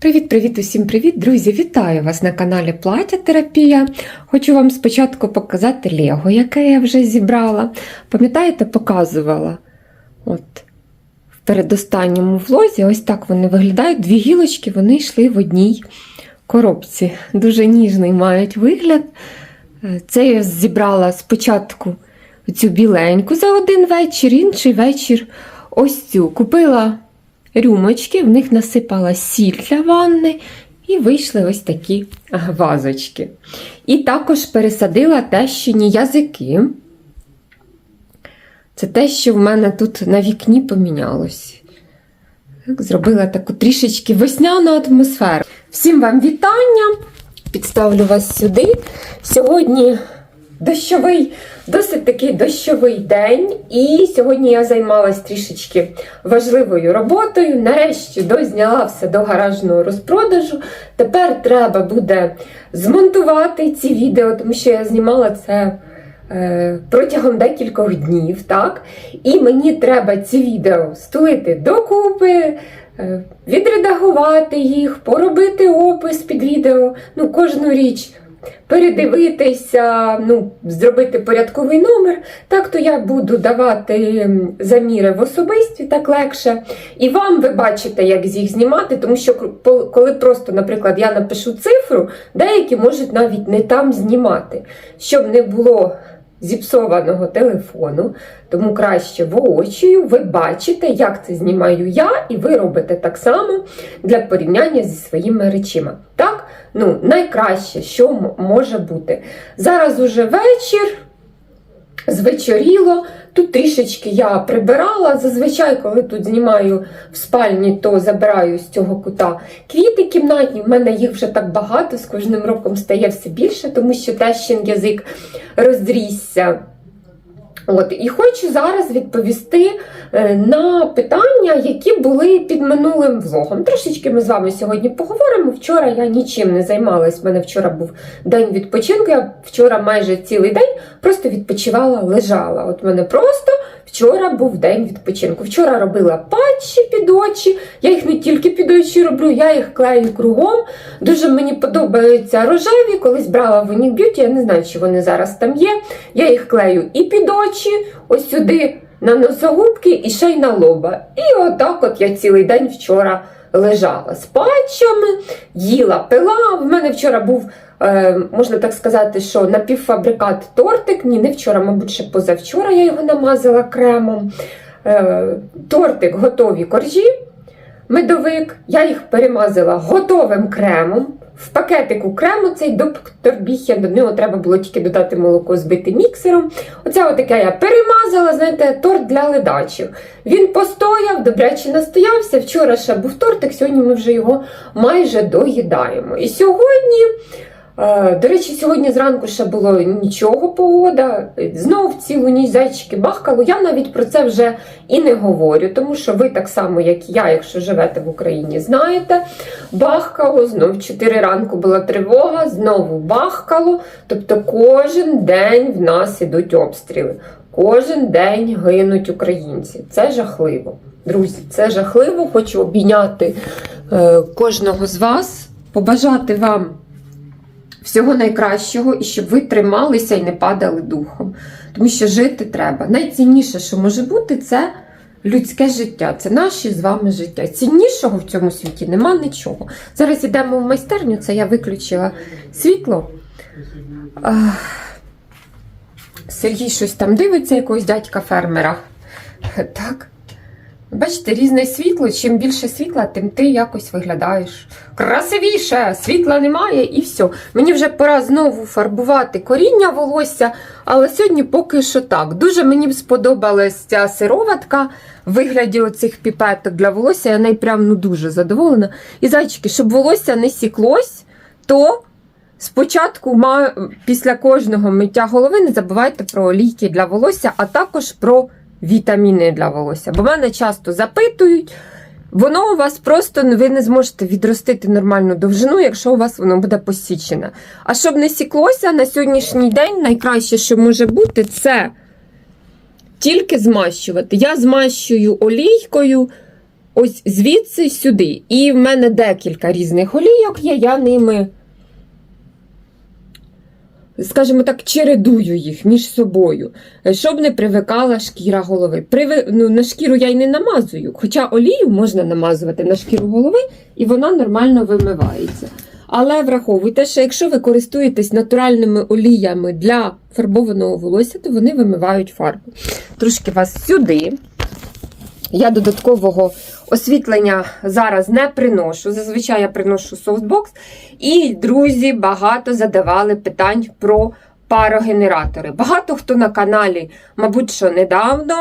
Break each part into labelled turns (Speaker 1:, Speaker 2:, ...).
Speaker 1: Привіт-привіт, усім привіт, друзі! Вітаю вас на каналі Плаття Терапія. Хочу вам спочатку показати Лего, яке я вже зібрала. Пам'ятаєте, показувала? От в передостанньому влозі, ось так вони виглядають. Дві гілочки вони йшли в одній коробці. Дуже ніжний мають вигляд. Це я зібрала спочатку цю біленьку за один вечір, інший вечір ось цю. Купила рюмочки, в них насипала сіль для ванни, і вийшли ось такі вазочки. І також пересадила тещині язики. Це те, що в мене тут на вікні помінялось. Зробила таку трішечки весняну атмосферу. Всім вам вітання! Підставлю вас сюди. Сьогодні дощовий, досить такий дощовий день. І сьогодні я займалась трішечки важливою роботою. Нарешті дозняла все до гаражного розпродажу. Тепер треба буде змонтувати ці відео, тому що я знімала це. е, Протягом декількох днів, так? І мені треба ці відео стулити докупи, е, відредагувати їх, поробити опис під відео, ну, кожну річ передивитися, ну, зробити порядковий номер. Так то я буду давати заміри в особисті, так легше. І вам ви бачите, як їх знімати, тому що коли просто, наприклад, я напишу цифру, деякі можуть навіть не там знімати, щоб не було. Зіпсованого телефону, тому краще воочію ви бачите, як це знімаю я, і ви робите так само для порівняння зі своїми речима. Так, ну найкраще, що може бути. Зараз уже вечір, звечоріло. Тут трішечки я прибирала. Зазвичай, коли тут знімаю в спальні, то забираю з цього кута квіти кімнатні. В мене їх вже так багато, з кожним роком стає все більше, тому що тещин язик розрісся. От, і хочу зараз відповісти е, на питання, які були під минулим влогом. Трошечки ми з вами сьогодні поговоримо. Вчора я нічим не займалась. У мене вчора був день відпочинку. Я вчора майже цілий день просто відпочивала, лежала. От мене просто вчора був день відпочинку. Вчора робила патчі під очі. Я їх не тільки під очі роблю, я їх клею кругом. Дуже мені подобаються рожеві. Колись брала в Unique Beauty, я не знаю, чи вони зараз там є. Я їх клею і під очі, ось сюди на носогубки і ще й на лоба. І отак от я цілий день вчора лежала з патчами, їла, пила. В мене вчора був, е, можна так сказати, що напівфабрикат тортик. Ні, не вчора, мабуть, ще позавчора я його намазала кремом. Е, тортик готові коржі медовик. Я їх перемазала готовим кремом. В пакетику крему цей доктор Біхен, до нього треба було тільки додати молоко, збити міксером. Оце отаке я перемазала, знаєте, торт для ледачів. Він постояв, добряче настоявся. Вчора ще був тортик, сьогодні ми вже його майже доїдаємо. І сьогодні. Е, До речі, сьогодні зранку ще було нічого погода. Знов цілу ніч зайчики бахкало. Я навіть про це вже і не говорю, тому що ви так само, як і я, якщо живете в Україні, знаєте, бахкало, знов 4 ранку була тривога, знову бахкало. Тобто кожен день в нас ідуть обстріли. Кожен день гинуть українці. Це жахливо. Друзі, це жахливо. Хочу обійняти е, кожного з вас, побажати вам всього найкращого і щоб ви трималися і не падали духом. Тому що жити треба. Найцінніше, що може бути, це людське життя. Це наше з вами життя. Ціннішого в цьому світі нема нічого. Зараз йдемо в майстерню, це я виключила світло. Сергій щось там дивиться, якогось дядька фермера. Так. Бачите, різне світло. Чим більше світла, тим ти якось виглядаєш красивіше. Світла немає і все. Мені вже пора знову фарбувати коріння волосся, але сьогодні поки що так. Дуже мені б сподобалась ця сироватка в вигляді оцих піпеток для волосся. Я нею прям ну, дуже задоволена. І зайчики, щоб волосся не сіклось, то. Спочатку, після кожного миття голови, не забувайте про олійки для волосся, а також про вітаміни для волосся. Бо мене часто запитують, воно у вас просто ви не зможете відростити нормальну довжину, якщо у вас воно буде посічене. А щоб не сіклося на сьогоднішній день, найкраще, що може бути, це тільки змащувати. Я змащую олійкою ось звідси сюди. І в мене декілька різних олійок є, я ними, скажімо так, чередую їх між собою, щоб не привикала шкіра голови. Приви... Ну, на шкіру я й не намазую, хоча олію можна намазувати на шкіру голови, і вона нормально вимивається. Але враховуйте, що якщо ви користуєтесь натуральними оліями для фарбованого волосся, то вони вимивають фарбу. Трошки вас сюди. Я додаткового освітлення зараз не приношу. Зазвичай я приношу софтбокс. І, друзі, багато задавали питань про парогенератори. Багато хто на каналі, мабуть, що недавно.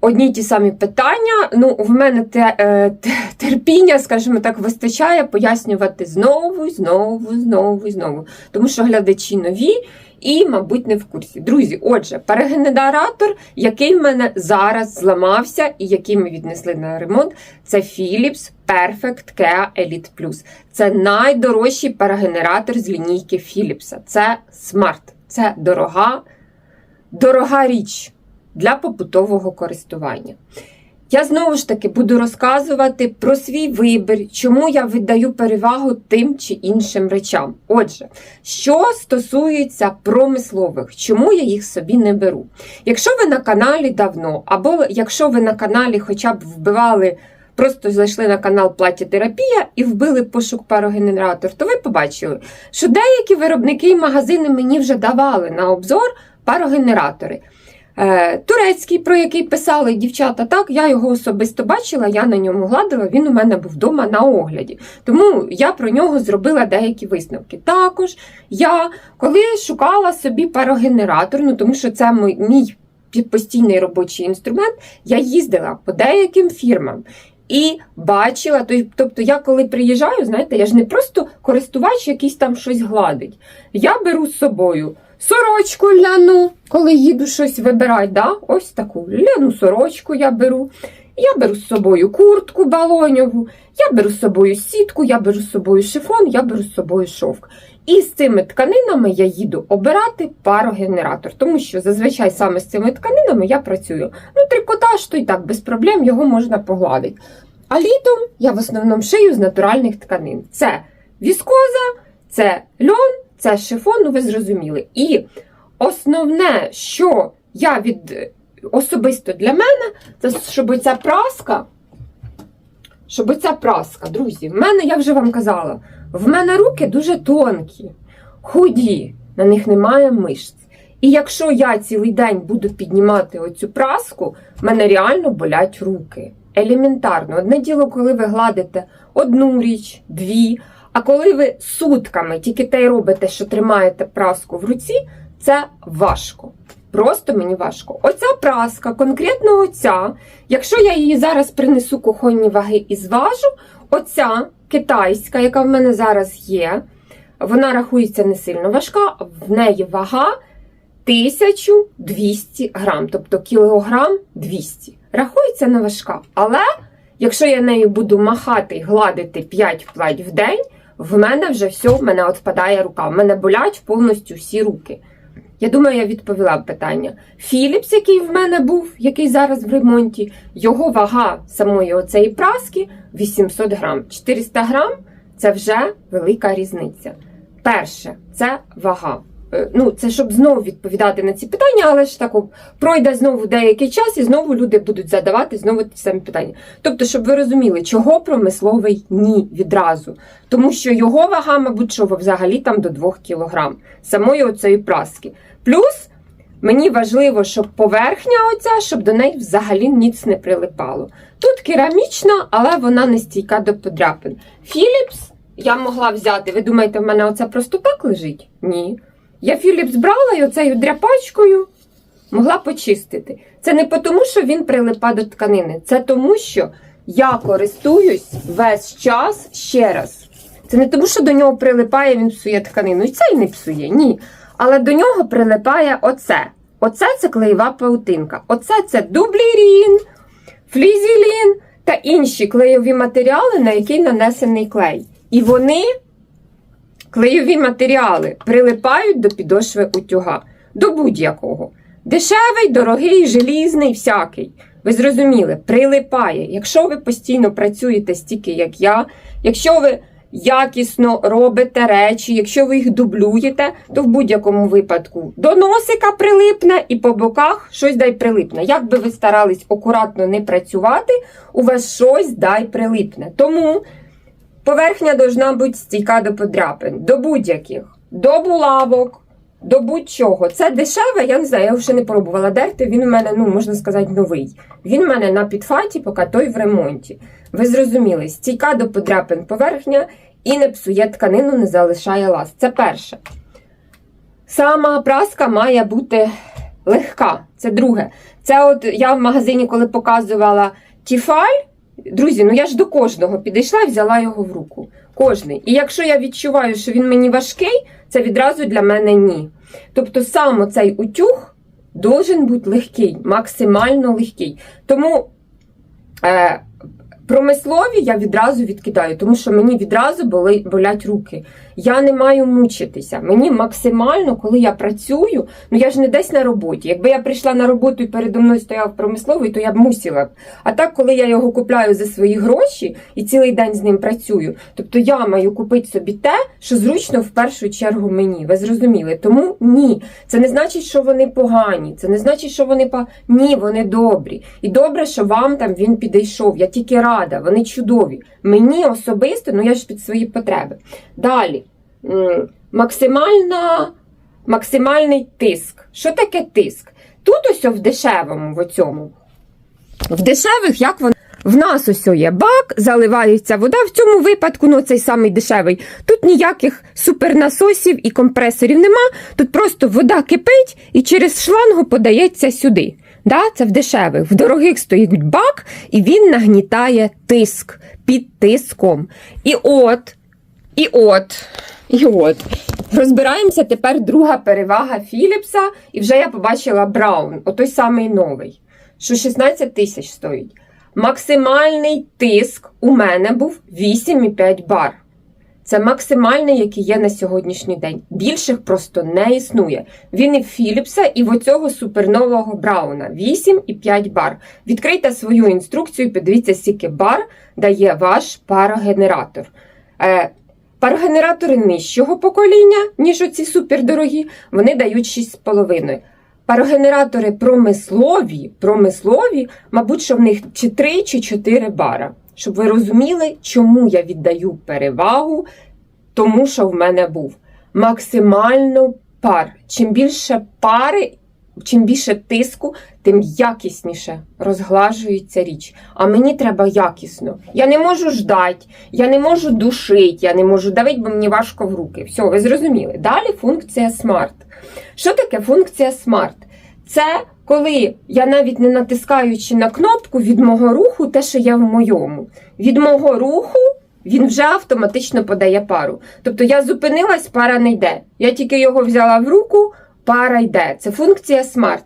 Speaker 1: Одні ті самі питання. Ну, в мене те, е, терпіння, скажімо так, вистачає пояснювати знову, знову, знову, знову. Тому що глядачі нові і, мабуть, не в курсі. Друзі, отже, парогенератор, який в мене зараз зламався і який ми віднесли на ремонт, це Philips Perfect Kea Elite Plus. Це найдорожчий парогенератор з лінійки Philips. Це смарт. Це дорога, дорога річ для побутового користування. Я знову ж таки буду розказувати про свій вибір, чому я віддаю перевагу тим чи іншим речам. Отже, що стосується промислових, чому я їх собі не беру? Якщо ви на каналі давно, або якщо ви на каналі хоча б вбивали, просто зайшли на канал Платітерапія і вбили пошук парогенератор, то ви побачили, що деякі виробники і магазини мені вже давали на обзор парогенератори. Е, Турецький, про який писали дівчата, так, я його особисто бачила, я на ньому гладила, він у мене був вдома на огляді. Тому я про нього зробила деякі висновки. Також я, коли шукала собі парогенератор, ну тому що це мій, постійний робочий інструмент, я їздила по деяким фірмам. І бачила, тобто я коли приїжджаю, знаєте, я ж не просто користувач якийсь там щось гладить. Я беру з собою сорочку ляну, коли їду щось вибирати, да? ось таку ляну сорочку я беру. Я беру з собою куртку балоньову, я беру з собою сітку, я беру з собою шифон, я беру з собою шовк. І з цими тканинами я їду обирати парогенератор, тому що зазвичай саме з цими тканинами я працюю. Ну, трикотаж, то і так без проблем його можна погладити. А літом я в основному шию з натуральних тканин. Це віскоза, це льон, це шифон, ну ви зрозуміли. І основне, що я від особисто для мене, це щоб ця праска, щоб ця праска, друзі, в мене, я вже вам казала, в мене руки дуже тонкі, худі, на них немає мишць. І якщо я цілий день буду піднімати оцю праску, в мене реально болять руки. Елементарно. Одне діло, коли ви гладите одну річ, дві, а коли ви сутками тільки те й робите, що тримаєте праску в руці, це важко. Просто мені важко. Оця праска, конкретно оця, якщо я її зараз принесу кухонні ваги і зважу, оця китайська, яка в мене зараз є, вона рахується не сильно важка, в неї вага 1200 грам, тобто кілограм 200. Рахується не важка. Але якщо я нею буду махати і гладити 5 плать в день, в мене вже все, в мене відпадає рука. В мене болять повністю всі руки. Я думаю, я відповіла питання. Філіпс, який в мене був, який зараз в ремонті, його вага самої оцеї праски 800 грам. 400 грам це вже велика різниця. Перше, це вага. Е, Ну, це щоб знову відповідати на ці питання, але ж так пройде знову деякий час, і знову люди будуть задавати знову ті самі питання. Тобто, щоб ви розуміли, чого промисловий ні відразу. Тому що його вага, мабуть, що взагалі там до 2 кг самої оцеї праски. Плюс мені важливо, щоб поверхня оця, щоб до неї взагалі ніц не прилипало. Тут керамічна, але вона не стійка до подряпин. Philips я могла взяти. Ви думаєте, в мене оце просто так лежить? Ні. Я Philips брала і оцею дряпачкою могла почистити. Це не тому, що він прилипа до тканини, це тому, що я користуюсь весь час ще раз. Це не тому, що до нього прилипає, він псує тканину. І це й не псує, ні. Але до нього прилипає оце. Оце це клеєва паутинка. Оце це дублірін, флізілін та інші клейові матеріали, на які нанесений клей. І вони, клейові матеріали, прилипають до підошви утюга, до будь-якого. Дешевий, дорогий, желізний, всякий. Ви зрозуміли, прилипає. Якщо ви постійно працюєте стільки, як я, якщо ви якісно робите речі, якщо ви їх дублюєте, то в будь-якому випадку до носика прилипне і по боках щось дай прилипне. Як би ви старались акуратно не працювати, у вас щось дай прилипне. Тому поверхня должна бути стійка до подряпин, до будь-яких, до булавок. До будь-чого. Це дешеве, я не знаю, я його ще не пробувала дерти. Він у мене, ну можна сказати, новий. Він у мене на підфаті, поки той в ремонті. Ви зрозуміли, стійка до подряпин поверхня і не псує тканину, не залишає лаз. Це перше. Сама праска має бути легка. Це друге. Це от я в магазині, коли показувала Тіфаль, друзі, ну я ж до кожного підійшла і взяла його в руку. Кожний. І якщо я відчуваю, що він мені важкий, це відразу для мене ні. Тобто сам цей утюг должен бути легкий, максимально легкий. Тому е, промислові я відразу відкидаю, тому що мені відразу болять руки. Я не маю мучитися. Мені максимально, коли я працюю, ну я ж не десь на роботі. Якби я прийшла на роботу і передо мною стояв промисловий, то я б мусила б. А так, коли я його купляю за свої гроші і цілий день з ним працюю, тобто я маю купити собі те, що зручно в першу чергу мені. Ви зрозуміли? Тому ні. Це не значить, що вони погані. Це не значить, що вони по ні, вони добрі. І добре, що вам там він підійшов. Я тільки рада, вони чудові. Мені особисто, ну я ж під свої потреби. Далі. Максимальна, максимальний тиск. Що таке тиск? Тут ось в дешевому, в цьому. В дешевих, як воно? В нас ось є бак, заливається вода. В цьому випадку, ну цей самий дешевий. Тут ніяких супернасосів і компресорів нема. Тут просто вода кипить і через шлангу подається сюди. Да, це в дешевих. В дорогих стоїть бак, і він нагнітає тиск під тиском. І от, і от, і от. Розбираємося тепер друга перевага Філіпса, і вже я побачила Браун, отой самий новий, що 16 тисяч стоїть. Максимальний тиск у мене був 8,5 бар. Це максимальний, який є на сьогоднішній день. Більших просто не існує. Він і Філіпса, і в оцього супернового Брауна 8,5 бар. Відкрийте свою інструкцію, подивіться, скільки бар дає ваш парогенератор. Парогенератори нижчого покоління, ніж оці супердорогі, вони дають 6,5. Парогенератори промислові, промислові, мабуть, що в них чи 3 чи 4 бара. Щоб ви розуміли, чому я віддаю перевагу тому, що в мене був. Максимально пар. Чим більше пари, чим більше тиску, тим якісніше розглажується річ. А мені треба якісно. Я не можу ждати, я не можу душити, я не можу давити, бо мені важко в руки. Все, ви зрозуміли. Далі функція Smart. Що таке функція Smart? Це коли я навіть не натискаючи на кнопку від мого руху, те, що є в моєму. Від мого руху він вже автоматично подає пару. Тобто я зупинилась, пара не йде. Я тільки його взяла в руку, пара йде. Це функція Smart.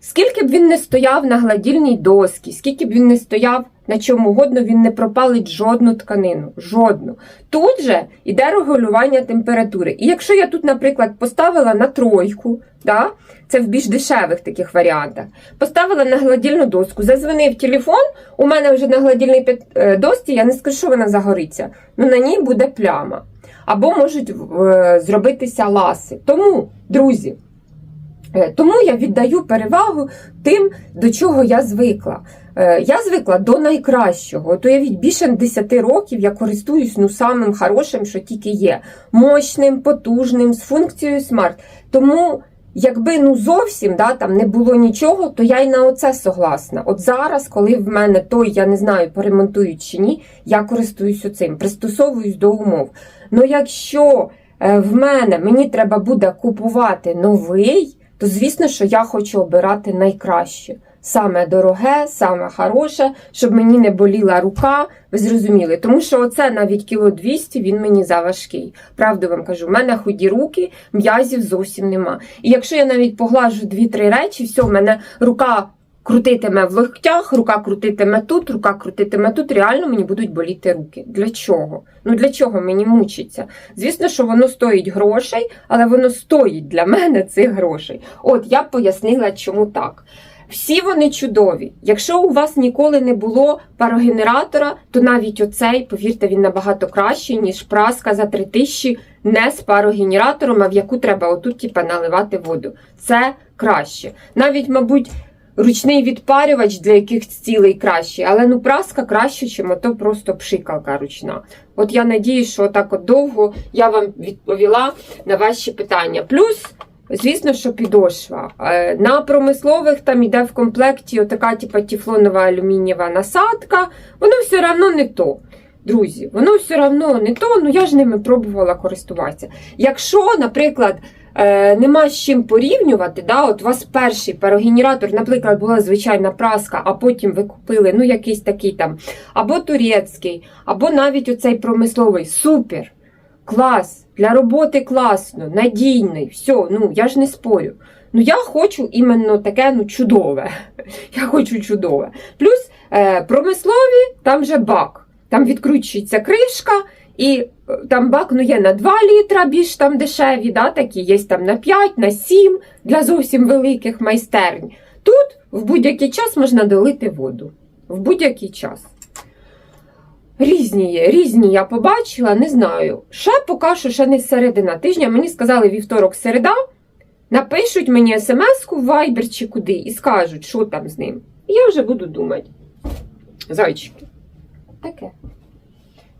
Speaker 1: Скільки б він не стояв на гладільній доскі, скільки б він не стояв на чому угодно, він не пропалить жодну тканину. Жодну. Тут же йде регулювання температури. І якщо я тут, наприклад, поставила на тройку, да, це в більш дешевих таких варіантах, поставила на гладільну доску, зазвонив телефон, у мене вже на гладільній е, досці, я не скажу, що вона загориться, ну на ній буде пляма. Або можуть е, зробитися ласи. Тому, друзі, Тому я віддаю перевагу тим, до чого я звикла. Е, Я звикла до найкращого. От уявіть, більше 10 років я користуюсь ну, самим хорошим, що тільки є. Мощним, потужним, з функцією смарт. Тому, якби ну зовсім да, там не було нічого, то я й на оце согласна. От зараз, коли в мене той, я не знаю, поремонтують чи ні, я користуюсь оцим, пристосовуюсь до умов. Ну якщо е, в мене мені треба буде купувати новий, то звісно, що я хочу обирати найкраще. Саме дороге, саме хороше, щоб мені не боліла рука. Ви зрозуміли, тому що оце навіть кіло 200, він мені заважкий. Правду вам кажу, в мене худі руки, м'язів зовсім нема. І якщо я навіть поглажу 2-3 речі, все, в мене рука крутитиме в локтях, рука крутитиме тут, рука крутитиме тут. Реально мені будуть боліти руки. Для чого? Ну для чого мені мучиться? Звісно, що воно стоїть грошей, але воно стоїть для мене цих грошей. От я пояснила, чому так. Всі вони чудові. Якщо у вас ніколи не було парогенератора, то навіть оцей, повірте, він набагато кращий, ніж праска за 3000 не з парогенератором, а в яку треба отут типа, наливати воду. Це краще. Навіть, мабуть, ручний відпарювач для якихось цілей кращий, але ну праска краще, ніж ото просто пшикалка ручна. От я надіюсь, що так от довго я вам відповіла на ваші питання. Плюс. Звісно, що підошва. Е, На промислових там йде в комплекті отака типа тефлонова алюмінієва насадка. Воно все одно не то. Друзі, воно все одно не то, ну я ж ними пробувала користуватися. Якщо, наприклад, е, нема з чим порівнювати, да, от у вас перший парогенератор, наприклад, була звичайна праска, а потім ви купили ну, якийсь такий там, або турецький, або навіть оцей промисловий. Супер! Клас! Для роботи класно, надійний, все, ну я ж не спорю. Ну я хочу іменно таке ну, чудове. Я хочу чудове. Плюс е, промислові, там же бак. Там відкручується кришка, і е, там бак ну, є на 2 літра, більш там дешеві, да, такі, є там на 5, на 7 для зовсім великих майстернь. Тут в будь-який час можна долити воду. В будь-який час. Різні є, різні я побачила, не знаю. Ще поки що ще не середина тижня. Мені сказали вівторок середа. Напишуть мені смс-ку в Viber чи куди і скажуть, що там з ним. І я вже буду думати. Зайчики. Таке.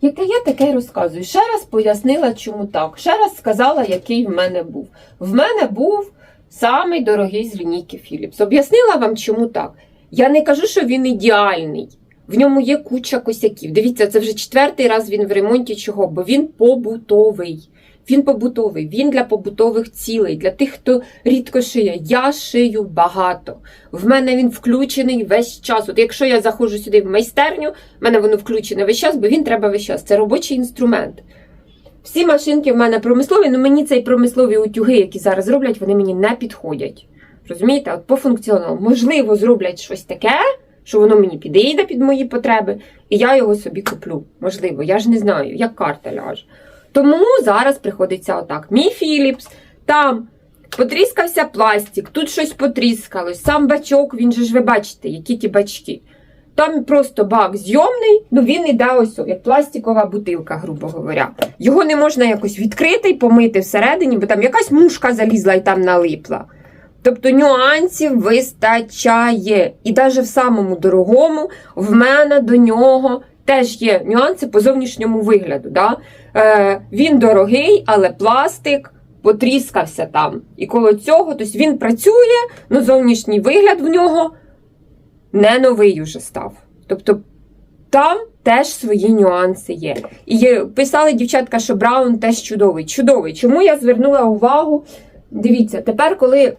Speaker 1: Яке я таке й розказую. Ще раз пояснила, чому так. Ще раз сказала, який в мене був. В мене був самий дорогий з лінійки Філіпс. Об'яснила вам, чому так. Я не кажу, що він ідеальний. В ньому є куча косяків. Дивіться, це вже четвертий раз він в ремонті чого, бо він побутовий. Він побутовий, він для побутових цілей, для тих, хто рідко шиє. Я шию багато. В мене він включений весь час. От якщо я заходжу сюди в майстерню, в мене воно включене весь час, бо він треба весь час. Це робочий інструмент. Всі машинки в мене промислові, але мені цей промислові утюги, які зараз роблять, вони мені не підходять. Розумієте, от по функціоналу, можливо, зроблять щось таке, що воно мені підійде під мої потреби, і я його собі куплю. Можливо, я ж не знаю, як карта ляже. Тому зараз приходиться отак. Мій Філіпс, там потріскався пластик, тут щось потріскалось, сам бачок, він же ж ви бачите, які ті бачки. Там просто бак зйомний, ну він іде ось, як пластикова бутилка, грубо говоря. Його не можна якось відкрити і помити всередині, бо там якась мушка залізла і там налипла. Тобто нюансів вистачає. І навіть в самому дорогому в мене до нього теж є нюанси по зовнішньому вигляду. Да? Е, він дорогий, але пластик потріскався там. І коло цього тобто він працює, але зовнішній вигляд в нього не новий уже став. Тобто там теж свої нюанси є. І писали дівчатка, що Браун теж чудовий. Чудовий. Чому я звернула увагу? Дивіться, тепер, коли,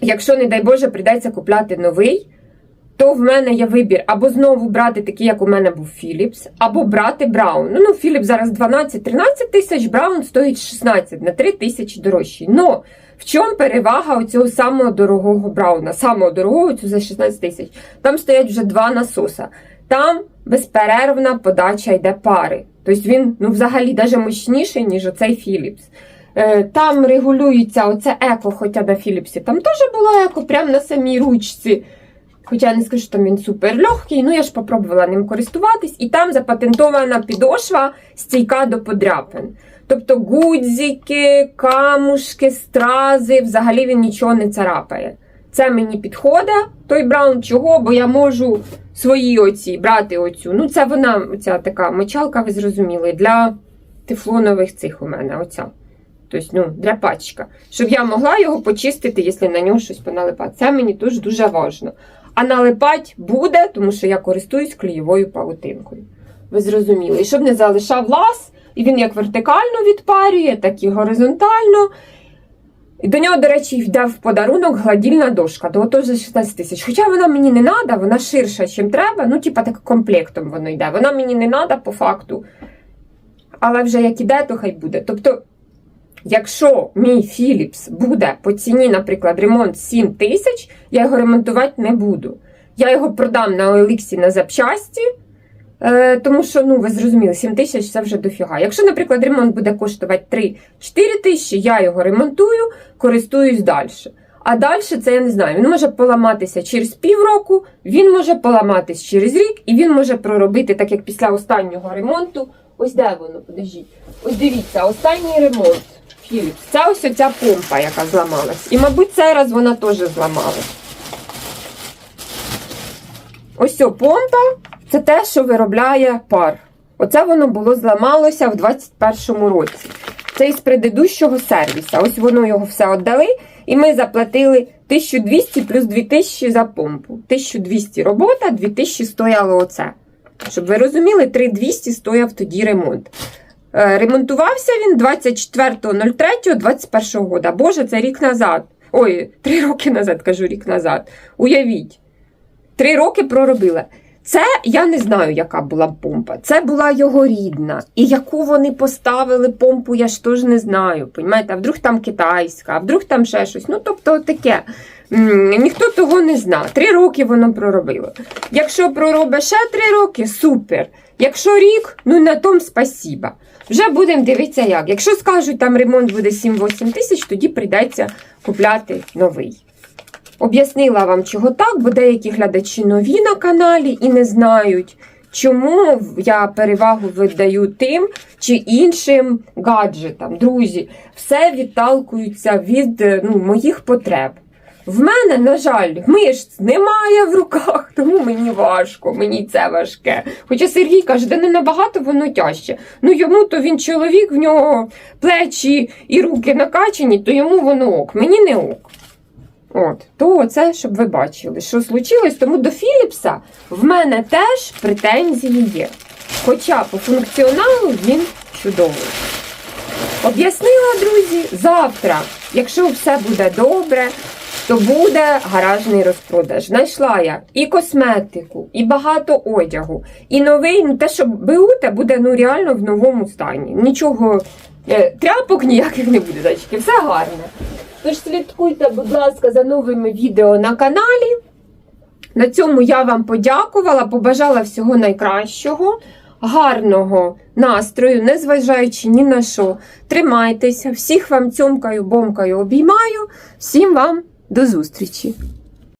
Speaker 1: якщо, не дай Боже, прийдеться купляти новий, то в мене є вибір або знову брати такий, як у мене був Philips, або брати Браун. Ну, ну Philips зараз 12-13 тисяч, Браун стоїть 16 на 3 тисячі дорожчий. Но в чому перевага оцього самого дорогого Брауна? Самого дорогого цю за 16 тисяч. Там стоять вже два насоса. Там безперервна подача йде пари. Тобто він ну, взагалі навіть мощніший, ніж оцей Philips. Е, Там регулюється оце еко, хоча на Філіпсі. Там теж було еко, прямо на самій ручці. Хоча я не скажу, що там він супер легкий, ну я ж попробувала ним користуватись, і там запатентована підошва стійка до подряпин. Тобто гудзики, камушки, стрази, взагалі він нічого не царапає. Це мені підходить, той браун чого, бо я можу свої оці брати оцю. Ну, це вона, оця така мочалка, ви зрозуміли, для тефлонових цих у мене. оця. Тобто, ну, для пачка. Щоб я могла його почистити, якщо на нього щось поналипати. Це мені теж дуже важливо. А налипати буде, тому що я користуюсь клеєвою павутинкою. Ви зрозуміли. І щоб не залишав лаз, і він як вертикально відпарює, так і горизонтально. І до нього, до речі, йде в подарунок гладільна дошка, того теж за 16 тисяч. Хоча вона мені не треба, вона ширша, ніж треба. Ну, типа так комплектом воно йде. Вона мені не треба по факту. Але вже як іде, то хай буде. Тобто, якщо мій Philips буде по ціні, наприклад, ремонт 7 тисяч, я його ремонтувати не буду. Я його продам на OLX на запчасті. Е, тому що, ну, ви зрозуміли, 7 тисяч це вже дофіга. Якщо, наприклад, ремонт буде коштувати 3-4 тисячі, я його ремонтую, користуюсь далі. А далі це я не знаю. Він може поламатися через півроку, він може поламатись через рік, і він може проробити, так як після останнього ремонту. Ось де воно, подождіть. Ось дивіться, останній ремонт. Philips. Це ось оця помпа, яка зламалась. І, мабуть, цей раз вона теж зламалась. Ось ця помпа це те, що виробляє пар. Оце воно було зламалося в 21-му році. Це із предыдущого сервіса. Ось воно його все віддали, і ми заплатили 1200 плюс 2000 за помпу. 1200 робота, 2000 стояло оце. Щоб ви розуміли, 3200 стояв тоді ремонт. Е, Ремонтувався він 24.03.21 года. Боже, це рік назад. Ой, три роки назад, кажу рік назад. Уявіть. Три роки проробила. Це я не знаю, яка була помпа. Це була його рідна. І яку вони поставили помпу, я ж теж не знаю. Понімаєте, а вдруг там китайська, а вдруг там ще щось. Ну, тобто таке. Ніхто того не знав. Три роки воно проробило. Якщо проробить ще три роки, супер. Якщо рік, ну на том спасіба. Вже будемо дивитися як. Якщо скажуть, там ремонт буде 7-8 тисяч, тоді прийдеться купляти новий. Об'яснила вам, чого так, бо деякі глядачі нові на каналі і не знають, чому я перевагу видаю тим чи іншим гаджетам. Друзі, все відталкується від е, ну, моїх потреб. В мене, на жаль, мишць немає в руках, тому мені важко, мені це важке. Хоча Сергій каже, да не набагато воно тяжче. Ну йому то він чоловік, в нього плечі і руки накачані, то йому воно ок. Мені не ок. От, то це, щоб ви бачили, що случилось. Тому до Філіпса в мене теж претензії є. Хоча по функціоналу він чудовий. Об'яснила, друзі, завтра, якщо все буде добре, то буде гаражний розпродаж. Знайшла я і косметику, і багато одягу, і новий, ну те, що берете, буде ну реально в новому стані. Нічого, е, тряпок ніяких не буде, зайчики, все гарне. Тож слідкуйте, будь ласка, за новими відео на каналі. На цьому я вам подякувала, побажала всього найкращого, гарного настрою, незважаючи ні на що. Тримайтеся, всіх вам цьомкаю, бомкаю, обіймаю. Всім вам до зустрічі!